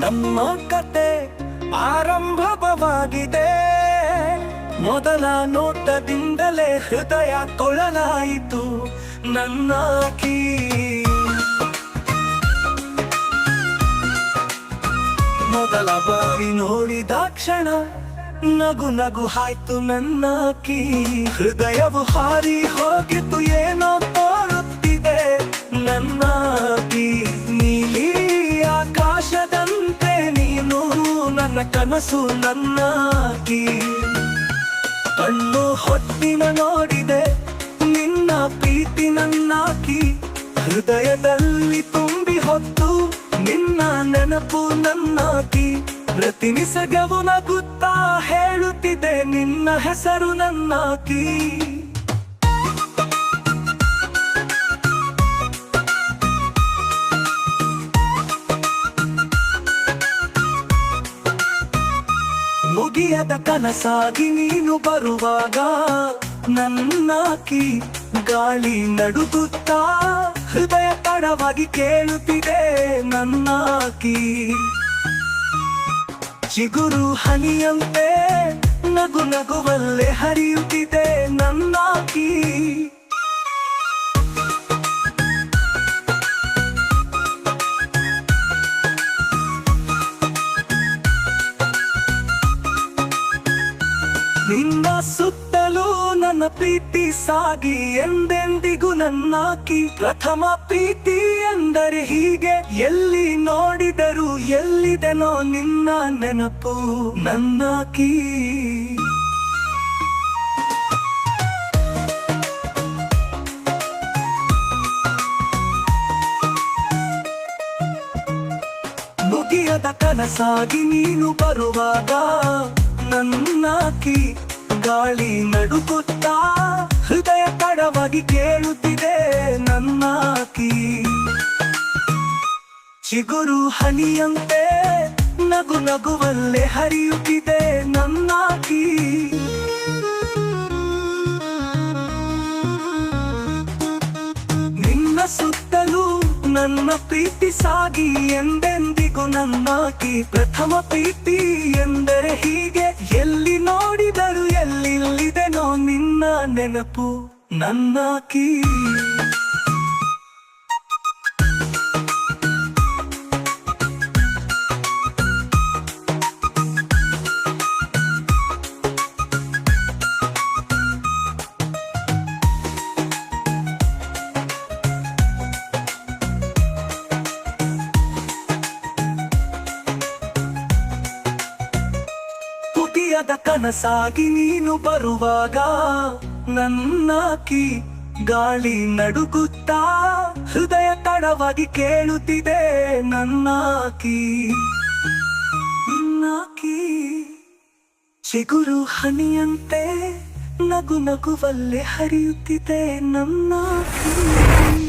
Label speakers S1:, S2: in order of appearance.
S1: ನಮ್ಮ ಕತೆ ಆರಂಭವಾಗಿದೆ. ಮೊದಲ ನೋಟದಿಂದಲೇ ಹೃದಯ ತೊಳಲಾಯಿತು ನನ್ನ ಕೀ ಮೊದಲ ಬಾರಿ ನೋಡಿದ ಕ್ಷಣ ನಗು ನಗು ಹಾಯ್ತು ನನ್ನ ಕೀ ಹೃದಯವು ಹಾರಿ ಹೋಗಿತ್ತು, ಏನೋ ತೋರುತ್ತಿದೆ ನನ್ನ ಕನಸು ನನ್ನ ಕೀ ಕಣ್ಣು ಹೊತ್ತಿನ ನೋಡಿದೆ, ನಿನ್ನ ಪ್ರೀತಿ ನನ್ನಾಕಿ ಹೃದಯದಲ್ಲಿ ತುಂಬಿ ಹೊತ್ತು ನಿನ್ನ ನೆನಪು ನನ್ನಾಕಿ ಪ್ರತಿನಿ ಪ್ರತಿ ನಿಸಗವು ನಗುತ್ತಾ ಹೇಳುತ್ತಿದೆ, ನಿನ್ನ ಹೆಸರು ನನ್ನ ಮುಗಿಯದ ಕನಸಾಗಿ ನೀನು ಬರುವಾಗ ನನ್ನಾಕಿ ಗಾಳಿ ನಡುಗುತ್ತಾ ಹೃದಯ ತಡವಾಗಿ ಕೇಳುತ್ತಿದೆ ನನ್ನಾಕಿ. ಚಿಗುರು ಹನಿಯಂತೆ ನಗು ನಗುವಲ್ಲೇ ಹರಿಯುತ್ತಿದೆ ನನ್ನ ನಿನ್ನ ಸುತ್ತಲೂ ನನ್ನ ಪ್ರೀತಿ ಸಾಗಿ ಎಂದೆಂದಿಗೂ ನನ್ನಾಕಿ. ಪ್ರಥಮ ಪ್ರೀತಿ ಎಂದರೆ ಹೀಗೆ, ಎಲ್ಲಿ ನೋಡಿದರು ಎಲ್ಲಿದೆನೋ ನಿನ್ನ ನೆನಪು ನನ್ನಾಕಿ. ಮುಗಿಯದ ಕನಸಾಗಿ ನೀನು ಬರುವಾಗ ನನ್ನ ಕೀ ಗಾಳಿ ನಡುಗುತ್ತಾ ಹೃದಯ ತಡವಾಗಿ ಕೇಳುತ್ತಿದೆ ನನ್ನಾಕಿ. ಚಿಗುರು ಹನಿಯಂತೆ ನಗು ನಗುವಲ್ಲೇ ಹರಿಯುತ್ತಿದೆ ನನ್ನಾಕಿ. ನಿನ್ನ ಸುತ್ತಲೂ ನನ್ನ ಪ್ರೀತಿ ಸಾಗಿ ಎಂದೆಂದಿಗೂ ನನ್ನಾಕಿ ಪ್ರಥಮ ಪ್ರೀತಿ ನೆನಪು ನನ್ನ ಕೀ ಮುಗಿಯದ ಕನಸಾಗಿ ನೀನು ಬರುವಾಗ ನನ್ನ ಕೀ ಗಾಳಿ ನಡುಗುತ್ತಾ ಹೃದಯ ತಡವಾಗಿ ಕೇಳುತ್ತಿದೆ ನನ್ನಾಕಿ. ನನ್ನಾಕಿ ನನ್ನ ಚಿಗುರು ಹನಿಯಂತೆ ನಗು ನಗುವಲ್ಲೇ ಹರಿಯುತ್ತಿದೆ ನನ್ನ ಕೀ